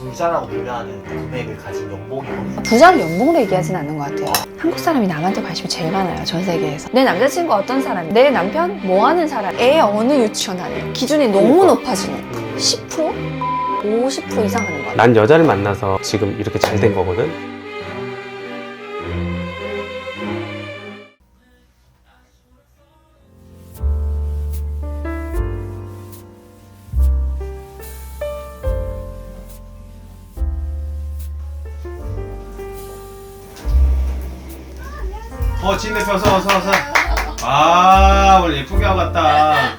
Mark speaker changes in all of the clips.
Speaker 1: 부자라고 불려하는 금액을 가진 연봉이 어느 정도
Speaker 2: 부자를 연봉으로 얘기하진 않는 것 같아요. 한국 사람이 남한테 관심이 제일 많아요, 전 세계에서. 내 남자친구 어떤 사람, 내 남편 뭐 하는 사람, 애 어느 유치원 다니고 기준이 너무 높아지는
Speaker 3: 음.
Speaker 2: 10%? 50% 이상 하는 것 같아요.
Speaker 3: 난 여자를 만나서 지금 이렇게 잘 된 거거든.
Speaker 4: 어, 진 대표 어서 어서 어서. 아, 오늘 예쁘게 하고 왔다.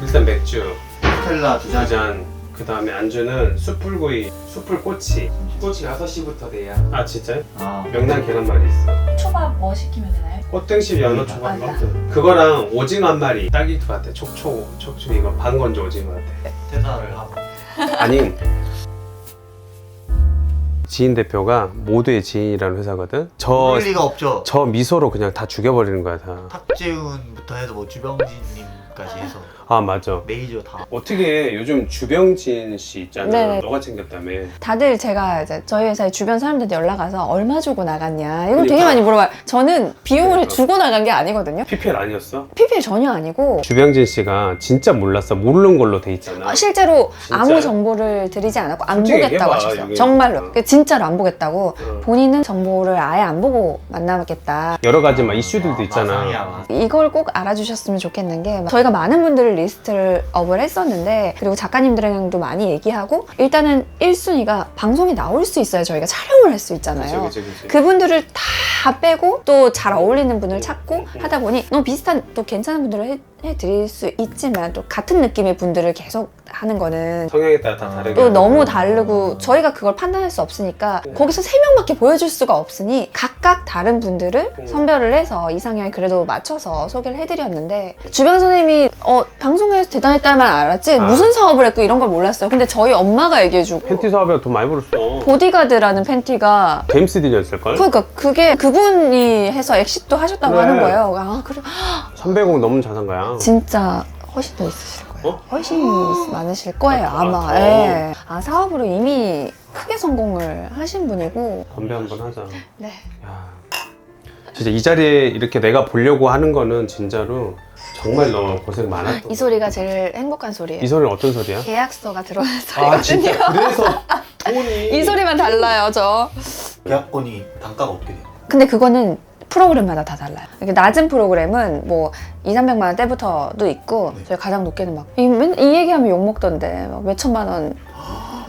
Speaker 3: 일단 맥주
Speaker 1: 스텔라 두 잔.
Speaker 3: 두 잔. 그 다음에 안주는 숯불구이, 숯불꼬치. 꼬치 6시부터 돼야. 아 진짜요?
Speaker 1: 아,
Speaker 3: 명란 계란말이 있어.
Speaker 2: 초밥 뭐 시키면 되나요?
Speaker 3: 꽃등심 연어 초밥.
Speaker 2: 맞다.
Speaker 3: 그거랑 오징어 한 마리. 딸기도 같아. 촉촉 촉촉 이거 반건조 오징어 같아.
Speaker 1: 퇴사를 하고.
Speaker 3: 아니 지인 대표가 모두의 지인이라는 회사거든. 저
Speaker 1: 그럴 리가 없죠.
Speaker 3: 저 미소로 그냥 다 죽여버리는 거야 다.
Speaker 1: 탁재훈부터 해서 뭐 주병진님까지 해서
Speaker 3: 아 맞아.
Speaker 1: 메이저 다.
Speaker 3: 어떻게 요즘 주병진 씨 있잖아.
Speaker 2: 네네.
Speaker 3: 너가 챙겼다며.
Speaker 2: 다들 제가 이제 저희 회사에 주변 사람들한테 연락 와서 얼마 주고 나갔냐 이거 되게
Speaker 3: 그러니까.
Speaker 2: 많이 물어봐요. 저는 비용을
Speaker 3: 그러니까.
Speaker 2: 주고 나간 게 아니거든요.
Speaker 3: PPL 아니었어?
Speaker 2: PPL 전혀 아니고
Speaker 3: 주병진 씨가 진짜 몰랐어. 모르는 걸로 돼 있잖아.
Speaker 2: 어, 실제로
Speaker 3: 진짜요?
Speaker 2: 아무 정보를 드리지 않았고 안
Speaker 3: 솔직히
Speaker 2: 보겠다고
Speaker 3: 얘기해봐,
Speaker 2: 하셨어요.
Speaker 3: 이게.
Speaker 2: 정말로
Speaker 3: 어.
Speaker 2: 그 진짜로 안 보겠다고
Speaker 3: 어.
Speaker 2: 본인은 정보를 아예 안 보고 만나겠다.
Speaker 3: 여러 가지 막 이슈들도 있잖아.
Speaker 1: 마상이야, 마상.
Speaker 2: 이걸 꼭 알아주셨으면 좋겠는 게 저희가 많은 분들을 리스트를 업을 했었는데 그리고 작가님들이랑도 많이 얘기하고 일단은 1순위가 방송에 나올 수 있어야 저희가 촬영을 할 수 있잖아요.
Speaker 3: 그치, 그치, 그치.
Speaker 2: 그분들을 다 빼고 또 잘 어울리는 분을 찾고 하다 보니 너무 비슷한 또 괜찮은 분들을 해, 해드릴 수 있지만 또 같은 느낌의 분들을 계속 하는 거는
Speaker 3: 성향에 따라 다 다르게.
Speaker 2: 또
Speaker 3: 하는
Speaker 2: 너무. 다르고 저희가 그걸 판단할 수 없으니까 거기서 세 명밖에 보여줄 수가 없으니 각각 다른 분들을
Speaker 3: 음.
Speaker 2: 선별을 해서 이상형에 그래도 맞춰서 소개를 해드렸는데 주변 선생님이 어 방송에서 대단했다는 말 알았지
Speaker 3: 아.
Speaker 2: 무슨 사업을 했고 이런 걸 몰랐어요 근데 저희 엄마가 얘기해주고
Speaker 3: 팬티 사업에 돈 많이 벌었어.
Speaker 2: 보디가드라는 팬티가
Speaker 3: 제임스 딘이었을걸?
Speaker 2: 그러니까 그게 그분이 해서 엑시도 하셨다고
Speaker 3: 그래.
Speaker 2: 하는 거예요 아 그래
Speaker 3: 300억 넘는 자산가야.
Speaker 2: 진짜 훨씬 더 있으실 거예요.
Speaker 3: 어?
Speaker 2: 훨씬 많으실 거예요,
Speaker 3: 아,
Speaker 2: 아마.
Speaker 3: 더?
Speaker 2: 예. 아, 사업으로 이미 크게 성공을 하신 분이고.
Speaker 3: 건배 한번 하자.
Speaker 2: 네.
Speaker 3: 야, 진짜 이 자리에 이렇게 내가 보려고 하는 거는 진짜로 정말 너 고생 많았던
Speaker 2: 이 소리가 제일 행복한 소리예요.
Speaker 3: 이 소리는 어떤 소리야?
Speaker 2: 계약서가 들어오는
Speaker 3: 아
Speaker 2: 소리거든요.
Speaker 3: 진짜 그래서 돈이
Speaker 2: 이 소리만 달라요, 저.
Speaker 1: 계약권이 단가가 어떻게 돼요?
Speaker 2: 근데 그거는 프로그램마다 다 달라요. 이렇게 낮은 프로그램은 뭐 2, 300만 원대부터도 있고
Speaker 1: 네.
Speaker 2: 저희 가장 높게는 막 이, 얘기하면 욕 먹던데 막 몇천만 원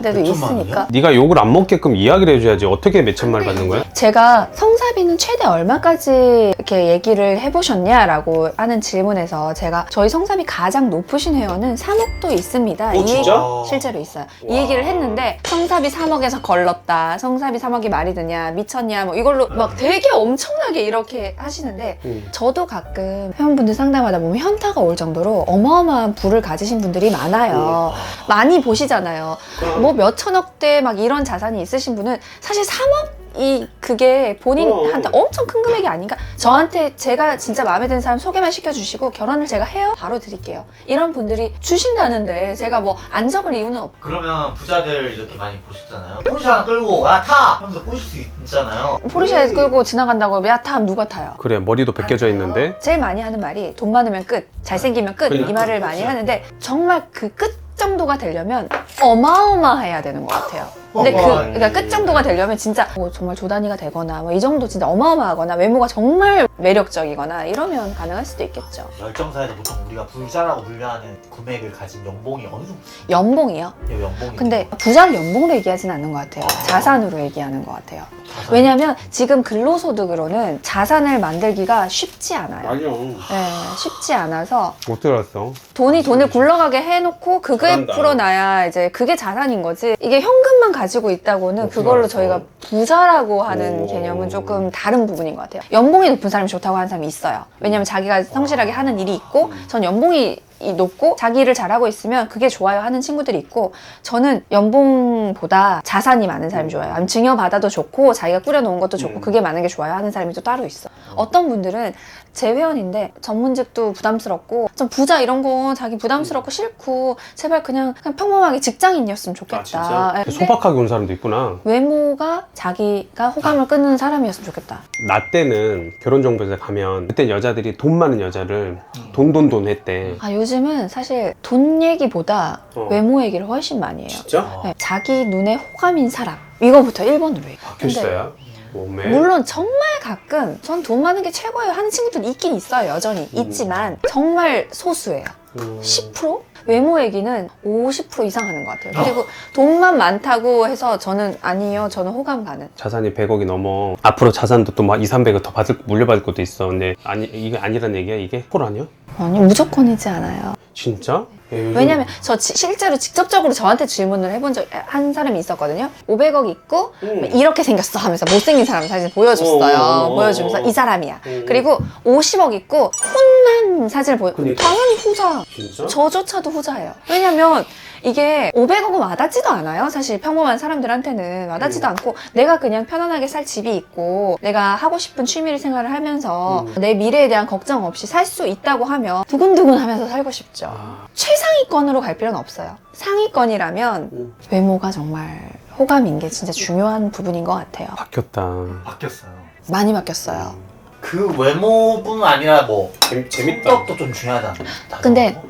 Speaker 2: 데도
Speaker 1: 몇천만
Speaker 2: 있으니까
Speaker 3: 네가 욕을 안 먹게끔 이야기를 해줘야지 어떻게 몇 천만 원 받는 거야?
Speaker 2: 제가 성사비는 최대 얼마까지 이렇게 얘기를 해보셨냐라고 하는 질문에서 제가 저희 성사비 가장 높으신 회원은 3억도 있습니다.
Speaker 3: 어,
Speaker 2: 이
Speaker 3: 진짜?
Speaker 2: 얘기 실제로 있어요. 이
Speaker 3: 와.
Speaker 2: 얘기를 했는데 성사비 3억에서 걸렀다. 성사비 3억이 말이 되냐 미쳤냐 뭐 이걸로 막 되게 엄청나게 이렇게 하시는데
Speaker 3: 음.
Speaker 2: 저도 가끔 회원분들 상담하다 보면 현타가 올 정도로 어마어마한 부를 가지신 분들이 많아요. 많이 보시잖아요. 뭐 몇천억대 막 이런 자산이 있으신 분은 사실 3억이 그게 본인한테
Speaker 3: 어.
Speaker 2: 엄청 큰 금액이 아닌가? 저한테 제가 진짜 마음에 드는 사람 소개만 시켜주시고 결혼을 제가 해요? 바로 드릴게요. 이런 분들이 주신다는데 제가 뭐 안 적을 이유는 없고.
Speaker 1: 그러면 부자들 이렇게 많이 보셨잖아요. 포르쉐 하나 끌고 야 타! 하면서 꼬실 수 있잖아요.
Speaker 2: 포르쉐 끌고 지나간다고 야 타면 누가 타요?
Speaker 3: 그래 머리도 벗겨져 있는데
Speaker 2: 제일 많이 하는 말이 돈 많으면 끝, 잘생기면 끝 이
Speaker 3: 그러니까.
Speaker 2: 말을 많이 하는데 정말 그 끝 정도가 되려면 어마어마해야 되는 것 같아요. 근데 그
Speaker 1: 어마어마해.
Speaker 2: 그러니까 끝 정도가 되려면 진짜 뭐 정말 조단위가 되거나 뭐 이 정도 진짜 어마어마하거나 외모가 정말 매력적이거나 이러면 가능할 수도 있겠죠.
Speaker 1: 열정사에서 보통 우리가 부자라고 불려하는 금액을 가진 연봉이 어느 정도
Speaker 2: 연봉이요?
Speaker 1: 돼요? 연봉이
Speaker 2: 근데 부자를 연봉으로 얘기하진 않는 것 같아요. 자산으로 얘기하는 것 같아요.
Speaker 1: 자산.
Speaker 2: 왜냐하면 지금 근로소득으로는 자산을 만들기가 쉽지 않아요.
Speaker 3: 아니요
Speaker 2: 네, 쉽지 않아서
Speaker 3: 못 들었어
Speaker 2: 돈이 돈을 굴러가게 해놓고 그게
Speaker 3: 잘한다.
Speaker 2: 풀어놔야 이제 그게 자산인 거지. 이게 현금만 가 지고 있다고는
Speaker 3: 어,
Speaker 2: 그걸로
Speaker 3: 알았어.
Speaker 2: 저희가 부자라고 하는
Speaker 3: 오.
Speaker 2: 개념은 조금 다른 부분인 것 같아요. 연봉이 높은 사람이 좋다고 하는 사람이 있어요. 왜냐면 자기가 성실하게 하는 일이 있고, 전 연봉이 높고 자기를 잘하고 있으면 그게 좋아요 하는 친구들이 있고 저는 연봉보다 자산이 많은 사람이 좋아요. 아니면 증여받아도 좋고 자기가 꾸려놓은 것도 좋고
Speaker 3: 음.
Speaker 2: 그게 많은 게 좋아요 하는 사람이 또 따로 있어. 어떤 분들은 제 회원인데 전문직도 부담스럽고 좀 부자 이런 거 자기 부담스럽고 싫고 제발 그냥, 그냥 평범하게 직장인이었으면 좋겠다.
Speaker 3: 아 진짜?
Speaker 2: 예. 근데
Speaker 3: 소박하게 온 사람도 있구나.
Speaker 2: 외모가 자기가 호감을 끊는 사람이었으면 좋겠다.
Speaker 3: 나 때는 결혼정보에 가면 그때 여자들이 돈 많은 여자를 돈 돈 돈 했대.
Speaker 2: 아 요즘은 사실 돈 얘기보다
Speaker 3: 어.
Speaker 2: 외모 얘기를 훨씬 많이 해요.
Speaker 3: 진짜?
Speaker 2: 네, 자기 눈에 호감인 사람 이거부터 1번으로 해요.
Speaker 3: 바뀌었어요? 몸매.
Speaker 2: 물론 정말 가끔 전 돈 많은 게 최고예요 하는 친구들 있긴 있어요 여전히 있지만 정말 소수예요
Speaker 3: 음.
Speaker 2: 10%? 외모 얘기는 50% 이상 하는 것 같아요 그리고 돈만 많다고 해서 저는 아니에요 저는 호감 가는
Speaker 3: 자산이 100억이 넘어. 앞으로 자산도 또 막 2, 300억 더 받을 물려받을 것도 있어. 근데 아니 이게 아니란 얘기야 이게? 콜 아니야?
Speaker 2: 아니 무조건이지 않아요
Speaker 3: 진짜? 에이,
Speaker 2: 왜냐면 저 지- 실제로 직접적으로 저한테 질문을 해본 적 한 사람이 있었거든요 500억 있고
Speaker 3: 음.
Speaker 2: 이렇게 생겼어 하면서 못생긴 사람 사진 보여줬어요
Speaker 3: 어, 어, 어,
Speaker 2: 보여주면서
Speaker 3: 어.
Speaker 2: 이 사람이야
Speaker 3: 음.
Speaker 2: 그리고 50억 있고 혼난 사진을 보여
Speaker 3: 그러니까.
Speaker 2: 당연히 후자
Speaker 3: 진짜?
Speaker 2: 저조차도 후자예요 왜냐면 이게 500억은 와닿지도 않아요 사실 평범한 사람들한테는 와닿지도
Speaker 3: 음.
Speaker 2: 않고 내가 그냥 편안하게 살 집이 있고 내가 하고 싶은 취미 생활을 하면서
Speaker 3: 음.
Speaker 2: 내 미래에 대한 걱정 없이 살 수 있다고 하면 두근두근 하면서 살고 싶죠
Speaker 3: 아,
Speaker 2: 최상위권으로 갈 필요는 없어요. 상위권이라면
Speaker 3: 음.
Speaker 2: 외모가 정말 호감인 게 진짜 중요한 부분인 것 같아요.
Speaker 3: 바뀌었다.
Speaker 1: 바뀌었어요.
Speaker 2: 많이 바뀌었어요.
Speaker 1: 그 외모뿐 아니라 뭐
Speaker 3: 재밌, 재밌다.
Speaker 1: 성격도 좀 않나요?
Speaker 2: 근데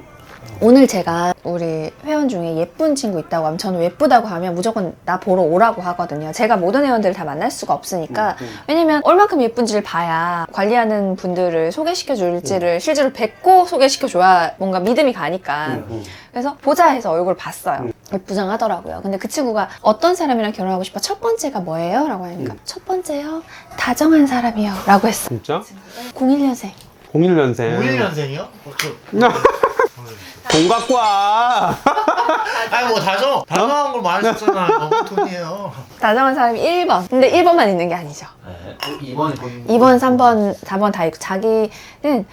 Speaker 2: 오늘 제가 우리 회원 중에 예쁜 친구 있다고 하면 저는 예쁘다고 하면 무조건 나 보러 오라고 하거든요. 제가 모든 회원들을 다 만날 수가 없으니까
Speaker 3: 음, 음.
Speaker 2: 왜냐면 얼만큼 예쁜지를 봐야 관리하는 분들을 소개시켜 줄지를 실제로 뵙고 소개시켜 줘야 뭔가 믿음이 가니까
Speaker 3: 음, 음.
Speaker 2: 그래서 보자 해서 얼굴 봤어요.
Speaker 3: 음.
Speaker 2: 예쁘장하더라고요. 근데 그 친구가 어떤 사람이랑 결혼하고 싶어? 첫 번째가 뭐예요? 라고 하니까
Speaker 3: 음.
Speaker 2: 첫 번째요? 다정한 사람이요. 라고 했어.
Speaker 3: 진짜?
Speaker 2: 01년생.
Speaker 3: 01년생.
Speaker 1: 51년생이요?
Speaker 3: 돈 갖고 와.
Speaker 1: 아니 뭐 다정 다정한 걸 말했었잖아요. 너무 돈이에요.
Speaker 2: 다정한 사람이 1번. 근데 1번만 있는 게 아니죠.
Speaker 1: 네. 2번이 본
Speaker 2: 2번, 3번, 4번 다 있고 자기는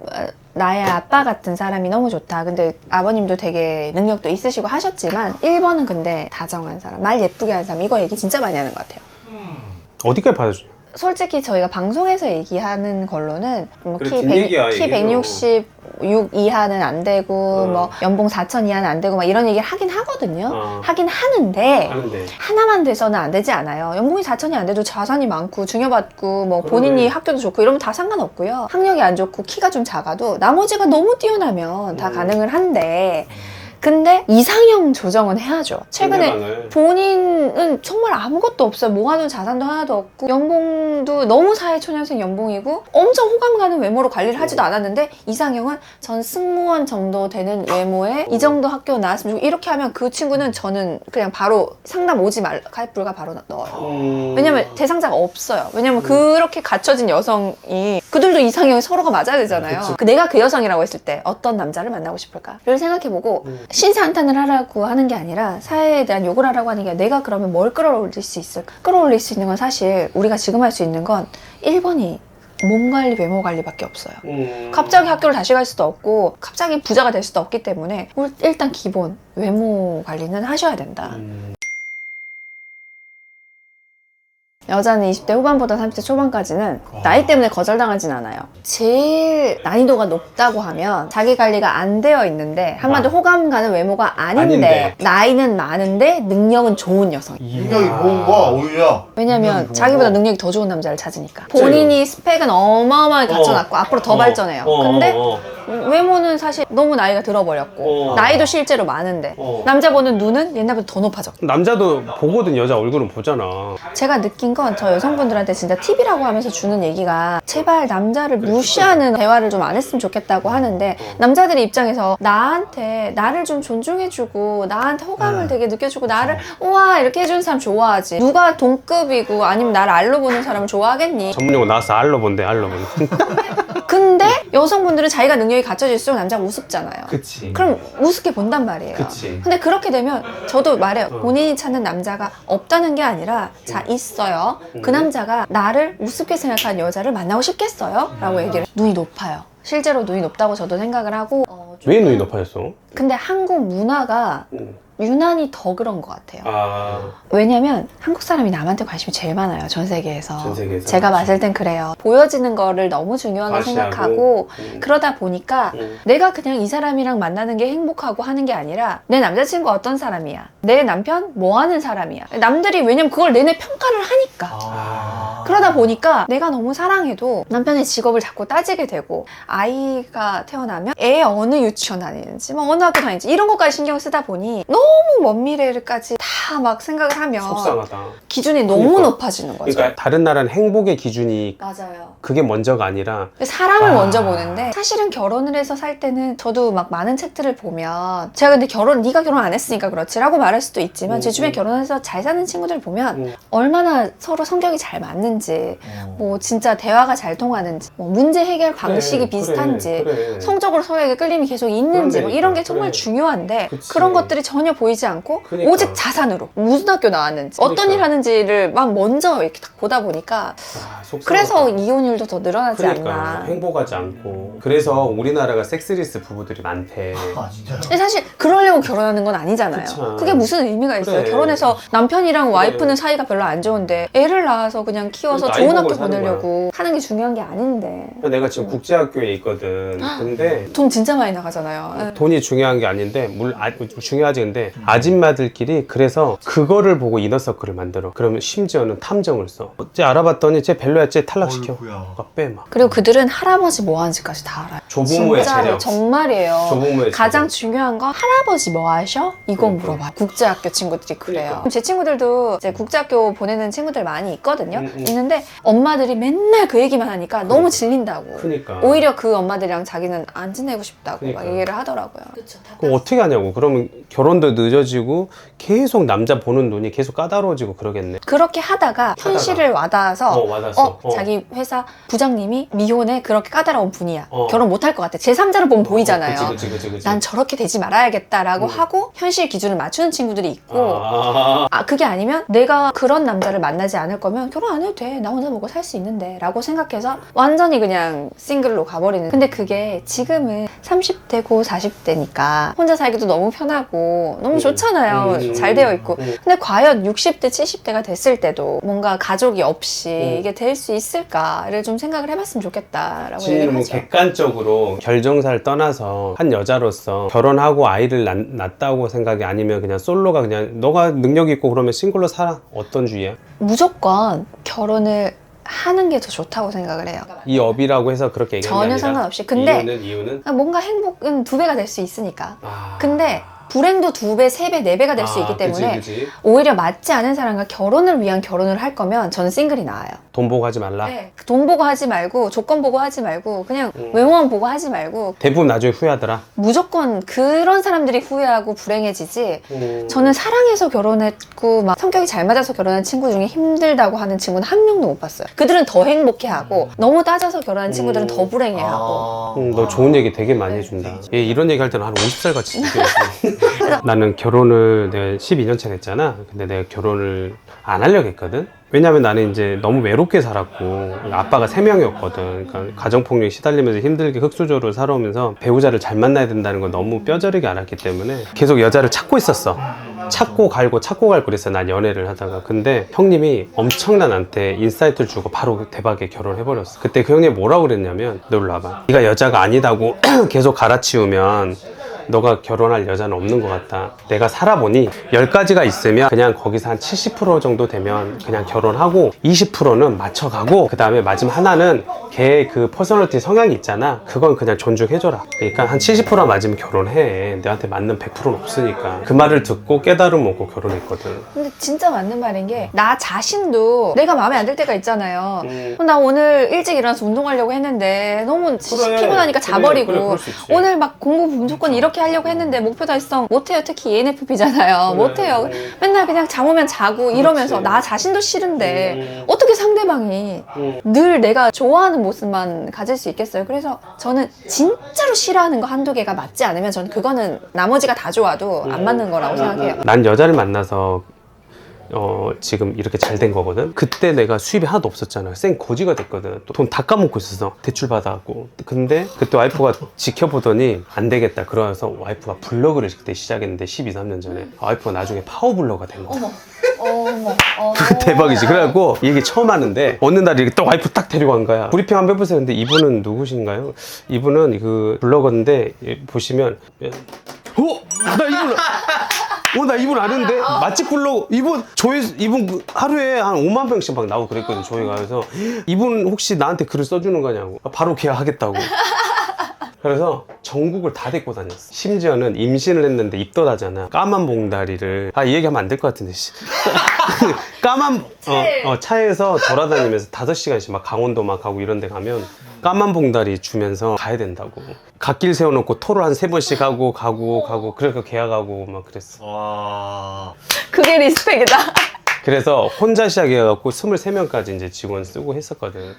Speaker 2: 어, 나의 아빠 같은 사람이 너무 좋다. 근데 아버님도 되게 능력도 있으시고 하셨지만 1번은 근데 다정한 사람, 말 예쁘게 하는 사람 이거 얘기 진짜 많이 하는 것 같아요.
Speaker 3: 어디까지 받아줘?
Speaker 2: 솔직히 저희가 방송에서 얘기하는 걸로는 뭐
Speaker 3: 그래,
Speaker 2: 키,
Speaker 3: 뒷얘기야,
Speaker 2: 100, 키
Speaker 3: 이게.
Speaker 2: 166 이하는 안 되고
Speaker 3: 어.
Speaker 2: 뭐 연봉 4천 이하는 안 되고 막 이런 얘기를 하긴 하거든요.
Speaker 3: 어.
Speaker 2: 하긴 하는데
Speaker 3: 하는데.
Speaker 2: 하나만 돼서는 안 되지 않아요. 연봉이 4천이 안 돼도 자산이 많고 증여받고 뭐 본인이
Speaker 3: 그러네.
Speaker 2: 학교도 좋고 이러면 다 상관없고요. 학력이 안 좋고 키가 좀 작아도 나머지가 너무 뛰어나면 다
Speaker 3: 음.
Speaker 2: 가능을 한데 근데 이상형 조정은 해야죠. 최근에
Speaker 3: 상대방을.
Speaker 2: 본인은 정말 아무것도 없어요. 모아둔 자산도 하나도 없고 연봉도 너무 사회초년생 연봉이고 엄청 호감 가는 외모로 관리를 하지도 않았는데 이상형은 전 승무원 정도 되는 외모에 이 정도 학교 나왔으면 좋겠고 이렇게 하면 그 친구는 저는 그냥 바로 상담 오지 말 가입불가 바로 넣어요.
Speaker 3: 음.
Speaker 2: 왜냐면 대상자가 없어요. 왜냐면 그렇게 갖춰진 여성이 그들도 이상형이 서로가 맞아야 되잖아요. 그 내가 그 여성이라고 했을 때 어떤 남자를 만나고 싶을까?를 생각해보고
Speaker 3: 음.
Speaker 2: 신사한탄을 하라고 하는 게 아니라 사회에 대한 욕을 하라고 하는 게 아니라 내가 그러면 뭘 끌어올릴 수 있을까? 끌어올릴 수 있는 건 사실 우리가 지금 할 수 있는 건 1번이 몸 관리, 외모 관리밖에 없어요.
Speaker 3: 음.
Speaker 2: 갑자기 학교를 다시 갈 수도 없고 갑자기 부자가 될 수도 없기 때문에 일단 기본 외모 관리는 하셔야 된다.
Speaker 3: 음.
Speaker 2: 여자는 20대 후반보다 30대 초반까지는 나이 때문에 거절당하진 않아요. 제일 난이도가 높다고 하면 자기 관리가 안 되어 있는데 한마디로 호감 가는 외모가 아닌데,
Speaker 3: 아닌데.
Speaker 2: 나이는 많은데 능력은 좋은 여성.
Speaker 1: 능력이 좋은 거 오히려
Speaker 2: 왜냐면 자기보다
Speaker 1: 거.
Speaker 2: 능력이 더 좋은 남자를 찾으니까. 본인이 스펙은 어마어마하게 갖춰놨고 앞으로 더
Speaker 3: 어.
Speaker 2: 발전해요.
Speaker 3: 어,
Speaker 2: 근데
Speaker 3: 어, 어.
Speaker 2: 외모는 사실 너무 나이가 들어버렸고
Speaker 3: 어.
Speaker 2: 나이도 실제로 많은데
Speaker 3: 어.
Speaker 2: 남자 보는 눈은 옛날보다 더 높아졌고
Speaker 3: 남자도 보거든 여자 얼굴은 보잖아.
Speaker 2: 제가 느낀 건 저 여성분들한테 진짜 팁이라고 하면서 주는 얘기가 제발 남자를 무시하는 대화를 좀 안 했으면 좋겠다고 하는데 남자들의 입장에서 나한테 나를 좀 존중해주고 나한테 호감을
Speaker 1: 네.
Speaker 2: 되게 느껴주고 나를 우와 이렇게 해주는 사람 좋아하지 누가 동급이고 아니면 나를 알로 보는 사람을 좋아하겠니
Speaker 3: 전문용어 나왔어 알러본데 알러본.
Speaker 2: 근데 여성분들은 자기가 능력이 갖춰질수록 남자가 우습잖아요
Speaker 3: 그치.
Speaker 2: 그럼 우습게 본단 말이에요
Speaker 3: 그치.
Speaker 2: 근데 그렇게 되면 저도 말해요.
Speaker 3: 어.
Speaker 2: 본인이 찾는 남자가 없다는 게 아니라 자 있어요. 그
Speaker 3: 음.
Speaker 2: 남자가 나를 우습게 생각하는 여자를 만나고 싶겠어요? 라고 얘기를 눈이 높아요. 실제로 눈이 높다고 저도 생각을 하고 어, 좀-
Speaker 3: 왜 눈이 높아졌어?
Speaker 2: 근데 한국 문화가
Speaker 3: 음.
Speaker 2: 유난히 더 그런 것 같아요.
Speaker 3: 아
Speaker 2: 왜냐면 한국 사람이 남한테 관심이 제일 많아요 전 세계에서.
Speaker 3: 전 세계에서.
Speaker 2: 제가 봤을 땐 그래요. 보여지는 거를 너무 중요하게
Speaker 3: 과시하고.
Speaker 2: 생각하고
Speaker 3: 음.
Speaker 2: 그러다 보니까
Speaker 3: 음.
Speaker 2: 내가 그냥 이 사람이랑 만나는 게 행복하고 하는 게 아니라 내 남자친구 어떤 사람이야 내 남편 뭐 하는 사람이야 남들이 왜냐면 그걸 내내 평가를 하니까
Speaker 1: 아.
Speaker 2: 그러다 보니까 내가 너무 사랑해도 남편의 직업을 자꾸 따지게 되고 아이가 태어나면 애 어느 유치원 다니는지 뭐 어느 학교 다니는지 이런 것까지 신경 쓰다 보니 너무 먼 미래를까지 다 막 생각을 하면
Speaker 3: 속상하다.
Speaker 2: 기준이 너무
Speaker 3: 그러니까.
Speaker 2: 높아지는 거죠
Speaker 3: 그러니까 다른 나라는 행복의 기준이
Speaker 2: 맞아요
Speaker 3: 그게 먼저가 아니라
Speaker 2: 사람을
Speaker 3: 아.
Speaker 2: 먼저 보는데 사실은 결혼을 해서 살 때는 저도 막 많은 책들을 보면 제가 근데 결혼 네가 결혼 안 했으니까 그렇지라고 말할 수도 있지만
Speaker 3: 음,
Speaker 2: 제 주변에
Speaker 3: 음.
Speaker 2: 결혼해서 잘 사는 친구들 보면
Speaker 3: 음.
Speaker 2: 얼마나 서로 성격이 잘 맞는지
Speaker 1: 어.
Speaker 2: 뭐 진짜 대화가 잘 통하는지 뭐 문제 해결 방식이
Speaker 3: 그래,
Speaker 2: 비슷한지
Speaker 3: 그래, 그래.
Speaker 2: 성적으로 서로에게 끌림이 계속 있는지 뭐
Speaker 3: 그러니까,
Speaker 2: 이런 게 정말
Speaker 3: 그래.
Speaker 2: 중요한데
Speaker 3: 그치.
Speaker 2: 그런 것들이 전혀 보이지 않고
Speaker 3: 그러니까.
Speaker 2: 오직 자산으로 무슨 학교 나왔는지 어떤
Speaker 3: 그러니까.
Speaker 2: 일 하는지를 막 먼저 이렇게 딱 보다 보니까
Speaker 3: 아.
Speaker 2: 그래서 이혼율도 더 늘어나지
Speaker 3: 그러니까
Speaker 2: 않나
Speaker 3: 행복하지 않고 그래서 우리나라가 섹스리스 부부들이 많대.
Speaker 1: 아 진짜요?
Speaker 2: 근데 사실 그러려고 결혼하는 건 아니잖아요.
Speaker 3: 그쵸.
Speaker 2: 그게 무슨 의미가 있어요?
Speaker 3: 그래.
Speaker 2: 결혼해서 남편이랑 와이프는
Speaker 3: 그래.
Speaker 2: 사이가 별로 안 좋은데 애를 낳아서 그냥 키워서 좋은 학교 보내려고 하는 게 중요한 게 아닌데
Speaker 3: 내가 지금 국제학교에 있거든. 근데
Speaker 2: 돈 진짜 많이 나가잖아요. 예.
Speaker 3: 돈이 중요한 게 아닌데 물 아, 중요하지 근데 아줌마들끼리 그래서 그거를 보고 이너서클을 만들어. 그러면 심지어는 탐정을 써. 쟤 알아봤더니 쟤 별로야 쟤 탈락시켜.
Speaker 1: 어이구야.
Speaker 3: 빼 막.
Speaker 2: 그리고 그들은 할아버지 뭐 하는지까지 다 알아요.
Speaker 3: 조부모의
Speaker 2: 진짜로
Speaker 3: 재력.
Speaker 2: 정말이에요.
Speaker 3: 조부모의
Speaker 2: 가장. 중요한 건 할아버지 뭐 하셔? 이건
Speaker 3: 그러니까.
Speaker 2: 물어봐요. 국제학교 친구들이 그래요.
Speaker 3: 그러니까.
Speaker 2: 제 친구들도 이제 국제학교 보내는 친구들 많이 있거든요.
Speaker 3: 음, 음.
Speaker 2: 있는데 엄마들이 맨날 그 얘기만 하니까 너무
Speaker 3: 그러니까.
Speaker 2: 질린다고.
Speaker 3: 그러니까.
Speaker 2: 오히려 그 엄마들이랑 자기는 안 지내고 싶다고
Speaker 3: 그러니까.
Speaker 2: 막 얘기를 하더라고요.
Speaker 3: 그럼 어떻게 하냐고. 그러면 결혼도 늦어지고 계속 남자 보는 눈이 계속 까다로워지고 그러겠네.
Speaker 2: 그렇게 하다가 현실을 와닿아서
Speaker 3: 어, 와닿았어.
Speaker 2: 어,
Speaker 3: 어.
Speaker 2: 자기 회사 부장님이 미혼에 그렇게 까다로운 분이야.
Speaker 3: 어.
Speaker 2: 결혼 못 할 것 같아. 제3자로 보면 보이잖아요.
Speaker 3: 그치, 그치, 그치, 그치.
Speaker 2: 난 저렇게 되지 말아야겠다라고
Speaker 3: 음.
Speaker 2: 하고 현실 기준을 맞추는 친구들이 있고
Speaker 3: 아,
Speaker 2: 아 그게 아니면 내가 그런 남자를 만나지 않을 거면 결혼 안 해도 돼. 나 혼자 먹고 살 수 있는데 라고 생각해서 완전히 그냥 싱글로 가버리는 근데 그게 지금은 30대고 40대니까 혼자 살기도 너무 편하고 너무
Speaker 3: 음.
Speaker 2: 좋잖아요.
Speaker 3: 음.
Speaker 2: 잘 되어 있고
Speaker 3: 음.
Speaker 2: 근데 과연 60대 70대가 됐을 때도 뭔가 가족이 없이
Speaker 3: 음.
Speaker 2: 이게 될 수 있을까를 좀 생각을 해봤으면 좋겠다라고 얘기를
Speaker 3: 뭐
Speaker 2: 하죠.
Speaker 3: 객관적으로 결정사를 떠나서 한 여자로서 결혼하고 아이를 낳, 낳았다고 생각이 아니면 그냥 솔로가 그냥 너가 능력 있고 그러면 싱글로 살아 어떤 주의야?
Speaker 2: 무조건 결혼 을 하는 게 더 좋다고 생각을 해요.
Speaker 3: 이 업이라고 해서 그렇게 얘기하는 게
Speaker 2: 전혀
Speaker 3: 아니라
Speaker 2: 상관없이. 근데
Speaker 3: 이유는 이유는
Speaker 2: 뭔가 행복은 두 배가 될 수 있으니까.
Speaker 3: 아...
Speaker 2: 근데 불행도 두 배, 세 배, 네 배가 될 수
Speaker 3: 아,
Speaker 2: 있기 때문에
Speaker 3: 그치, 그치.
Speaker 2: 오히려 맞지 않은 사람과 결혼을 위한 결혼을 할 거면 저는 싱글이 나아요.
Speaker 3: 돈 보고 하지 말라.
Speaker 2: 돈 보고 하지 말고 조건 보고 하지 말고 그냥
Speaker 3: 음.
Speaker 2: 외모만 보고 하지 말고
Speaker 3: 대부분 나중에 후회하더라.
Speaker 2: 무조건 그런 사람들이 후회하고 불행해지지
Speaker 3: 음.
Speaker 2: 저는 사랑해서 결혼했고 막 성격이 잘 맞아서 결혼한 친구 중에 힘들다고 하는 친구는 한 명도 못 봤어요. 그들은 더 행복해하고 너무 따져서 결혼한 친구들은
Speaker 3: 음.
Speaker 2: 더 불행해하고
Speaker 1: 아.
Speaker 3: 음, 너 좋은 얘기 되게 많이 해준다. 얘 이런 얘기 할 때는 한 50살 같이 느껴졌어. 나는 결혼을 내가 12년 차 됐잖아. 근데 내가 결혼을 안 하려고 했거든. 왜냐면 나는 이제 너무 외롭게 살았고 아빠가 세 명이었거든. 그러니까 가정폭력에 시달리면서 힘들게 흑수저로 살아오면서 배우자를 잘 만나야 된다는 걸 너무 뼈저리게 알았기 때문에 계속 여자를 찾고 있었어. 찾고 갈고 찾고 갈고 그랬어. 난 연애를 하다가. 근데 형님이 엄청난 나한테 인사이트를 주고 바로 대박에 결혼해버렸어. 그때 그 형님이 뭐라고 그랬냐면 와봐. 네가 여자가 아니다고 계속 갈아치우면 너가 결혼할 여자는 없는 것 같다. 내가 살아보니 10가지가 있으면 그냥 거기서 한 70% 정도 되면 그냥 결혼하고 20%는 맞춰가고 그 다음에 마지막 하나는 걔그 퍼스널티 성향이 있잖아. 그건 그냥 존중해줘라. 그러니까 한 70% 맞으면 결혼해. 내한테 맞는 100%는 없으니까. 그 말을 듣고 깨달음 먹고 결혼했거든.
Speaker 2: 근데 진짜 맞는 말인 게 나 자신도 내가 마음에 안 들 때가 있잖아요.
Speaker 3: 음.
Speaker 2: 어, 나 오늘 일찍 일어나서 운동하려고 했는데 너무 지-
Speaker 3: 그래.
Speaker 2: 피곤하니까
Speaker 3: 그래,
Speaker 2: 자버리고
Speaker 3: 그래, 있지.
Speaker 2: 오늘 막 공부 무조건 이렇게 하려고 했는데 목표 달성 못해요. 특히 ENFP잖아요.
Speaker 3: 그래.
Speaker 2: 못해요.
Speaker 3: 음.
Speaker 2: 맨날 그냥 잠오면 자고 이러면서
Speaker 3: 그렇지.
Speaker 2: 나 자신도 싫은데
Speaker 3: 음.
Speaker 2: 어떻게 상대방이
Speaker 3: 음.
Speaker 2: 늘 내가 좋아하는 모습만 가질 수 있겠어요. 그래서 저는 진짜로 싫어하는 거 한두 개가 맞지 않으면 저는 그거는 나머지가 다 좋아도 안 맞는 거라고 생각해요.
Speaker 3: 난 여자를 만나서 어, 지금 이렇게 잘 된 거거든. 그때 내가 수입이 하나도 없었잖아. 생 거지가 됐거든. 돈 다 까먹고 있어서 대출 받아갖고. 근데 그때 와이프가 지켜보더니 안 되겠다. 그러면서 와이프가 블로그를 그때 시작했는데 12, 3년 전에. 와이프가 나중에 파워블로거가 된 거야.
Speaker 2: 어머, 어머, 어.
Speaker 3: 대박이지. 그래갖고 이 얘기 처음 하는데 어느 날 이렇게 또 와이프 딱 데리고 간 거야. 브리핑 한번 해보세요. 근데 이분은 누구신가요? 이분은 그 블로거인데 예, 보시면 어? 나 이분 어, 나 이분 아는데? 맛집 블로그 이분 조회 이분 그 하루에 한 5만 명씩 막 나오고 그랬거든 조회가. 그래서 이분 혹시 나한테 글을 써주는 거냐고. 바로 계약하겠다고 그래서 전국을 다 데리고 다녔어. 심지어는 임신을 했는데 입덧하잖아. 까만 봉다리를 아 이 얘기하면 안 될 것 같은데 씨. 까만
Speaker 2: 차에.
Speaker 3: 어, 어, 차에서 돌아다니면서 5시간씩 막 강원도 막 가고 이런 데 가면 까만 봉다리 주면서 가야 된다고. 갓길 세워놓고 토를 한 세 번씩 하고 가고 가고 그래서 계약하고 막 그랬어.
Speaker 1: 와.
Speaker 2: 그게 리스펙이다.
Speaker 3: 그래서 혼자 시작해갖고 23명까지 이제 직원 쓰고 했었거든.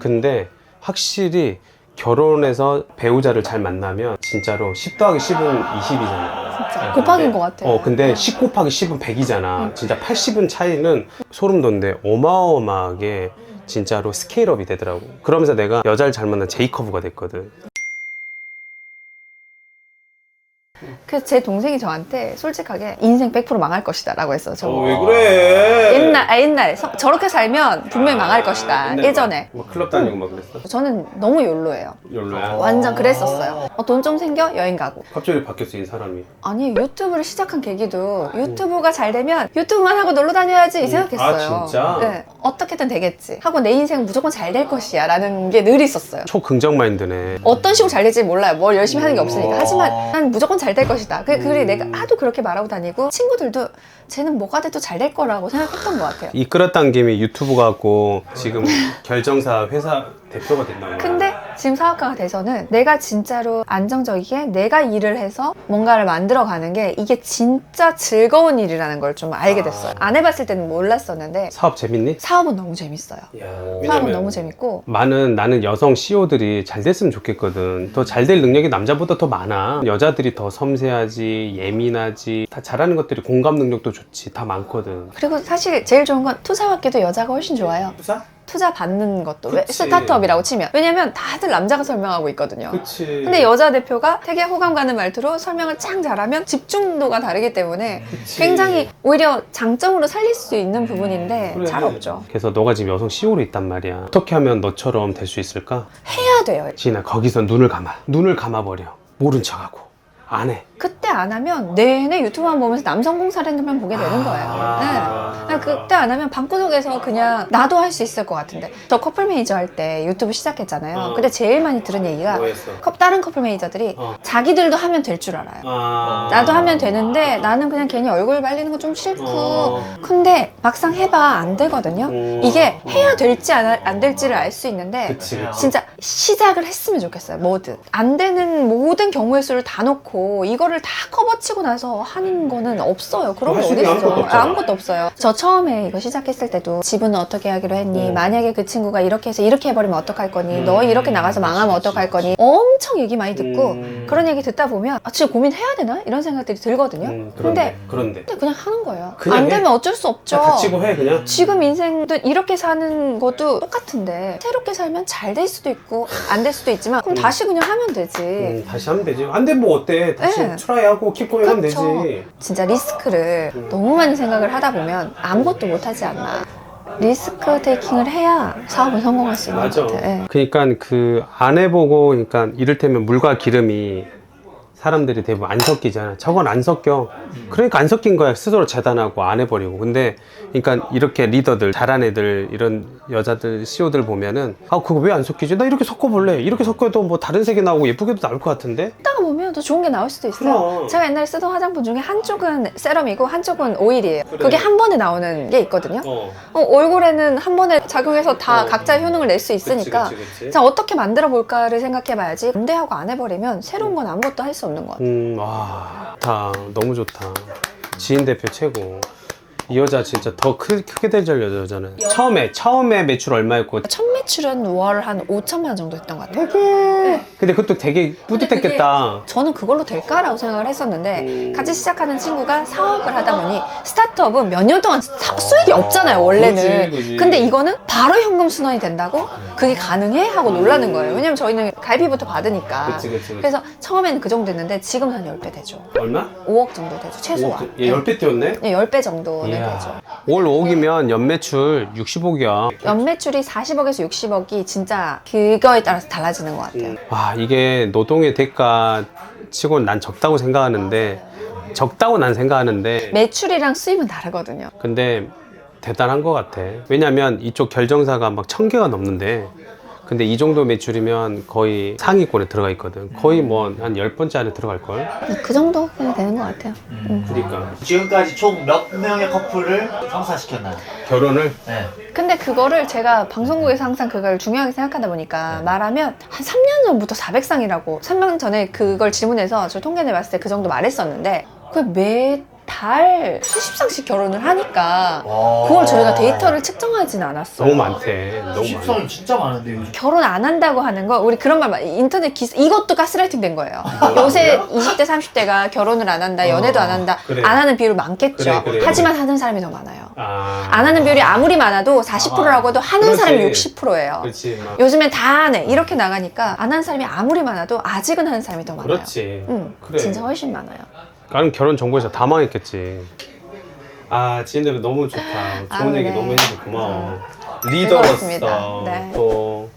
Speaker 3: 근데 확실히 결혼해서 배우자를 잘 만나면 진짜로 10 더하기 10은 20이잖아.
Speaker 2: 진짜 곱하기인 것 같아.
Speaker 3: 어, 근데 10 곱하기 10은 100이잖아. 진짜 80은 차이는 소름 돋는데 어마어마하게 진짜로 스케일업이 되더라고. 그러면서 내가 여자를 잘 만난 제이커브가 됐거든.
Speaker 2: 그래서 제 동생이 저한테 솔직하게 인생 100% 망할 것이다 라고 했어. 저
Speaker 3: 그래?
Speaker 2: 옛날, 아, 옛날에 서- 저렇게 살면 분명히 망할 것이다. 예전에.
Speaker 3: 뭐 클럽 다니고 막 그랬어?
Speaker 2: 저는 너무 욜로예요.
Speaker 3: 열로야.
Speaker 2: 완전 그랬었어요. 어, 돈좀 생겨? 여행 가고.
Speaker 3: 갑자기 바뀌었어, 이 사람이.
Speaker 2: 아니 유튜브를 시작한 계기도 유튜브가 잘 되면 유튜브만 하고 놀러 다녀야지 이 생각했어요.
Speaker 3: 아, 진짜?
Speaker 2: 네. 어떻게든 되겠지. 하고 내 인생 무조건 잘 될 것이야 라는 게 늘 있었어요.
Speaker 3: 초긍정 마인드네.
Speaker 2: 어떤 식으로 잘 될지 몰라요. 뭘 열심히 하는 게 없으니까.
Speaker 1: 음.
Speaker 2: 하지만 난 무조건 잘될 것이다. 그, 그래
Speaker 3: 음.
Speaker 2: 내가 하도 그렇게 말하고 다니고 친구들도 쟤는 뭐가 돼도 잘 될 거라고 생각했던 것 같아요.
Speaker 3: 이끌었던 김에 유튜브 갖고 지금 결정사 회사 대표가 된다는 거야.
Speaker 2: 근데 지금 사업가가 돼서는 내가 진짜로 안정적이게 내가 일을 해서 뭔가를 만들어 가는 게 이게 진짜 즐거운 일이라는 걸 좀 알게 됐어요. 안 해봤을 때는 몰랐었는데
Speaker 3: 사업 재밌니?
Speaker 2: 사업은 너무 재밌어요. 사업은
Speaker 3: 왜냐면
Speaker 2: 너무 재밌고
Speaker 3: 많은 나는 여성 CEO들이 잘 됐으면 좋겠거든. 더 잘 될 능력이 남자보다 더 많아. 여자들이 더 섬세하지, 예민하지, 다 잘하는 것들이 공감 능력도 좋지, 다 많거든.
Speaker 2: 그리고 사실 제일 좋은 건 투자 받기도 여자가 훨씬 좋아요.
Speaker 3: 투자?
Speaker 2: 투자 받는 것도 왜
Speaker 3: 그치.
Speaker 2: 스타트업이라고 치면 왜냐면 다들 남자가 설명하고 있거든요.
Speaker 3: 그치.
Speaker 2: 근데 여자 대표가 되게 호감 가는 말투로 설명을 짱 잘하면 집중도가 다르기 때문에
Speaker 3: 그치.
Speaker 2: 굉장히 오히려 장점으로 살릴 수 있는 부분인데
Speaker 3: 그래.
Speaker 2: 잘 없죠.
Speaker 3: 그래서 너가 지금 여성 CEO로 있단 말이야. 어떻게 하면 너처럼 될 수 있을까?
Speaker 2: 해야 돼요.
Speaker 3: 지인아, 거기서 눈을 감아. 눈을 감아버려. 모른 척하고. 안 해.
Speaker 2: 그때 안 하면 내내 유튜브만 보면서 남성 공사랜드만 보게 되는 거예요. 네. 그냥 그때 안 하면 방구석에서 그냥 나도 할 수 있을 것 같은데 저 커플 매니저 할 때 유튜브 시작했잖아요.
Speaker 3: 어.
Speaker 2: 근데 제일 많이 들은 얘기가
Speaker 3: 뭐했어?
Speaker 2: 컵 다른 커플 매니저들이
Speaker 3: 어.
Speaker 2: 자기들도 하면 될 줄 알아요.
Speaker 3: 아.
Speaker 2: 나도 하면 되는데 나는 그냥 괜히 얼굴 발리는 거 좀 싫고
Speaker 3: 어.
Speaker 2: 근데 막상 해봐 안 되거든요.
Speaker 3: 음.
Speaker 2: 이게 해야 될지 안, 안 될지를 알 수 있는데
Speaker 3: 그치, 그치.
Speaker 2: 진짜 시작을 했으면 좋겠어요. 뭐든 안 되는 모든 경우의 수를 다 놓고 이거를 다 커버치고 나서 하는 거는 없어요. 그런 게
Speaker 3: 할수
Speaker 2: 어디
Speaker 3: 있는 게
Speaker 2: 있어?
Speaker 3: 아무것도 없잖아.
Speaker 2: 아무것도 없어요. 저 처음에 이거 시작했을 때도 지분은 어떻게 하기로 했니?
Speaker 3: 음.
Speaker 2: 만약에 그 친구가 이렇게 해서 이렇게 해버리면 어떡할 거니?
Speaker 3: 음.
Speaker 2: 너 이렇게 나가서 망하면 어떡할 거니? 엄청 얘기 많이 듣고
Speaker 3: 음.
Speaker 2: 그런 얘기 듣다 보면 아, 진짜 고민해야 되나? 이런 생각들이 들거든요.
Speaker 3: 음,
Speaker 2: 근데
Speaker 3: 그런데.
Speaker 2: 근데 그냥 하는 거예요.
Speaker 3: 그냥
Speaker 2: 안
Speaker 3: 해.
Speaker 2: 되면 어쩔 수 없죠.
Speaker 3: 닥치고 해 그냥.
Speaker 2: 지금 인생도 이렇게 사는 것도 똑같은데 새롭게 살면 잘 될 수도 있고 안 될 수도 있지만 그럼
Speaker 3: 음.
Speaker 2: 다시 그냥 하면 되지.
Speaker 3: 음, 다시 하면 되지. 안돼뭐 어때? 다시
Speaker 2: 네.
Speaker 3: 트라이하고 킵고잉 하면
Speaker 2: 그쵸.
Speaker 3: 되지.
Speaker 2: 진짜 리스크를 너무 많이 생각을 하다 보면 아무것도 못 하지 않나. 리스크 테이킹을 해야 사업은 성공할 수 있는
Speaker 3: 맞아.
Speaker 2: 것 같아요. 예.
Speaker 3: 그러니까 그 안 해보고 그러니까 이를테면 물과 기름이 사람들이 대부분 안 섞이잖아. 저건 안 섞여. 그러니까 안 섞인 거야. 스스로 재단하고 안 해버리고. 근데 그러니까 이렇게 리더들, 잘한 애들, 이런 여자들, CEO들 보면은 아 그거 왜 안 섞이지? 나 이렇게 섞어볼래. 이렇게 섞어도 뭐 다른 색이 나오고 예쁘게도 나올 것 같은데.
Speaker 2: 쓰다가 보면 더 좋은 게 나올 수도 있어요.
Speaker 3: 그럼.
Speaker 2: 제가 옛날에 쓰던 화장품 중에 한쪽은 세럼이고 한쪽은 오일이에요.
Speaker 3: 그래.
Speaker 2: 그게 한 번에 나오는 게 있거든요.
Speaker 3: 어.
Speaker 2: 어, 얼굴에는 한 번에 작용해서 다
Speaker 3: 어.
Speaker 2: 각자의 효능을 낼 수 있으니까
Speaker 3: 그치, 그치, 그치.
Speaker 2: 자 어떻게 만들어 볼까를 생각해 봐야지 반대하고 안 해버리면 새로운 건 아무것도 할 수 없는 것 같아요
Speaker 3: 음, 와, 좋다. 너무 좋다. 지인 대표 최고. 이 여자 진짜 더 크, 크게 될 여자잖아요. 처음에, 처음에 매출 얼마였고,
Speaker 2: 천매 매출은 월 한 5천만 원 정도 했던 것 같아요.
Speaker 3: 근데 그것도 되게 뿌듯했겠다.
Speaker 2: 저는 그걸로 될까라고 생각을 했었는데
Speaker 3: 음.
Speaker 2: 같이 시작하는 친구가 사업을 하다 보니 스타트업은 몇 년 동안 사- 수익이 없잖아요 원래는
Speaker 3: 그렇지, 그렇지.
Speaker 2: 근데 이거는 바로 현금 순환이 된다고 그게 가능해 하고 놀라는 거예요 왜냐면 저희는 갈비부터 받으니까
Speaker 3: 그치, 그치, 그치.
Speaker 2: 래서 처음에는 그 정도 됐는데 지금 한 10배 되죠
Speaker 3: 얼마?
Speaker 2: 5억 정도 되죠 최소한
Speaker 3: 오, 얘 10배 뛰었네?
Speaker 2: 네, 10배 정도는
Speaker 3: 이야.
Speaker 2: 되죠
Speaker 3: 올 5억이면 연매출 60억이야.
Speaker 2: 연매출이 40억에서 60억이 진짜 그거에 따라서 달라지는 것 같아요
Speaker 3: 와, 이게 노동의 대가 치고는 난 적다고 생각하는데, 적다고 난 생각하는데,
Speaker 2: 매출이랑 수입은 다르거든요
Speaker 3: 근데 대단한 것 같아. 왜냐면 이쪽 결정사가 막 천 개가 넘는데, 근데 이 정도 매출이면 거의 상위권에 들어가 있거든. 거의 뭐한 10번째 안에 들어갈걸?
Speaker 2: 그 정도 그냥 되는 것 같아요
Speaker 3: 그러니까.
Speaker 1: 지금까지 총 몇 명의 커플을 성사시켰나요?
Speaker 3: 결혼을?
Speaker 1: 네.
Speaker 2: 근데 그거를 제가 방송국에서 항상 그걸 중요하게 생각하다 보니까 말하면 한 3년 전부터 400쌍이라고 3년 전에 그걸 질문해서 저 통계 내봤을 때 그 정도 말했었는데 그매 달 수십 쌍씩 결혼을 하니까
Speaker 1: 와.
Speaker 2: 그걸 저희가 데이터를 측정하진 않았어요.
Speaker 3: 너무 많대. 너무 많아.
Speaker 1: 십성이 진짜 많은데 요즘.
Speaker 2: 결혼 안 한다고 하는 거 우리 그런 말 많이- 인터넷 기사 이것도 가스라이팅 된 거예요. 요새 20대 30대가 결혼을 안 한다, 연애도 안 한다,
Speaker 3: 그래.
Speaker 2: 안 하는 비율 많겠죠.
Speaker 3: 그래, 그래.
Speaker 2: 하지만 하는 사람이 더 많아요.
Speaker 3: 아.
Speaker 2: 안 하는 비율이 아무리 많아도 40%라고도 하는
Speaker 3: 그렇지.
Speaker 2: 사람이 60%예요.
Speaker 3: 그렇지. 막.
Speaker 2: 요즘엔 다 하네 이렇게 나가니까 안 하는 사람이 아무리 많아도 아직은 하는 사람이 더 많아요.
Speaker 3: 그렇지.
Speaker 2: 응,
Speaker 3: 그래.
Speaker 2: 진짜 훨씬 많아요.
Speaker 3: 나는 결혼 정보에서 다 망했겠지. 아, 지인들 너무 좋다. 좋은
Speaker 2: 아,
Speaker 3: 얘기
Speaker 2: 네.
Speaker 3: 너무 해줘서 고마워.
Speaker 2: 즐거웠습니다.
Speaker 3: 리더로서
Speaker 2: 네.
Speaker 3: 또